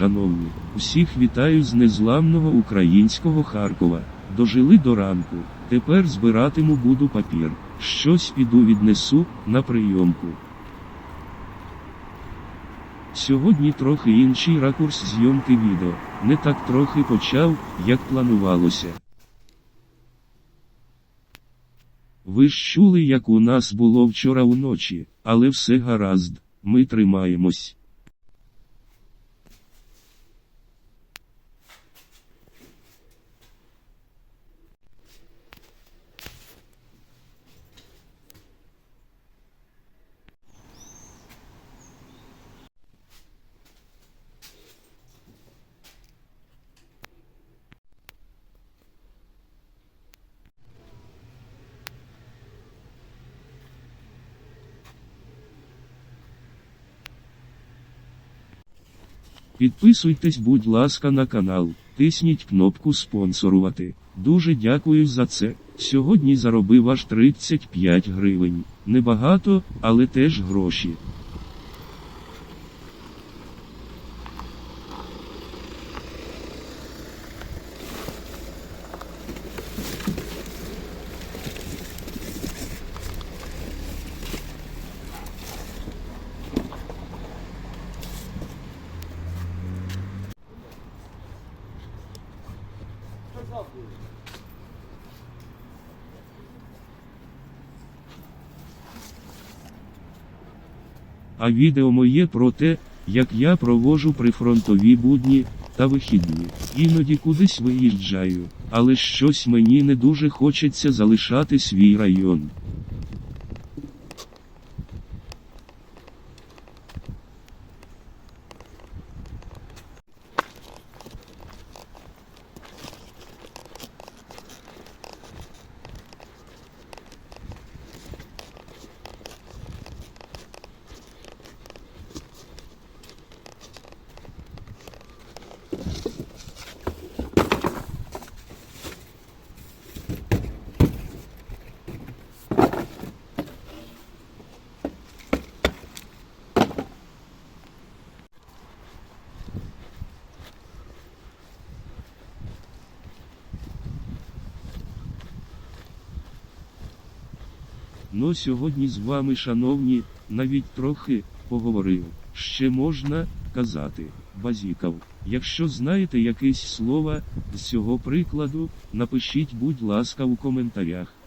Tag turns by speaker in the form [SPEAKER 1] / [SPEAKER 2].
[SPEAKER 1] шановні, всіх вітаю з незламного українського Харкова. Дожили до ранку. Тепер збиратиму буду папір. Щось піду віднесу на прийомку. Сьогодні трохи інший ракурс зйомки відео. Не так трохи почав, як планувалося. Ви ж чули, як у нас було вчора уночі, але все гаразд, ми тримаємось. Підписуйтесь, будь ласка, на канал, тисніть кнопку спонсорувати. Дуже дякую за це. Сьогодні заробив аж 35 гривень. Небагато, але теж гроші. А відео моє про те, як я провожу прифронтові будні та вихідні. Іноді кудись виїжджаю, але щось мені не дуже хочеться залишати свій район. Ну сьогодні з вами, шановні, навіть трохи поговорив. Ще можна казати, базікав. Якщо знаєте якесь слово з цього прикладу, напишіть, будь ласка, у коментарях.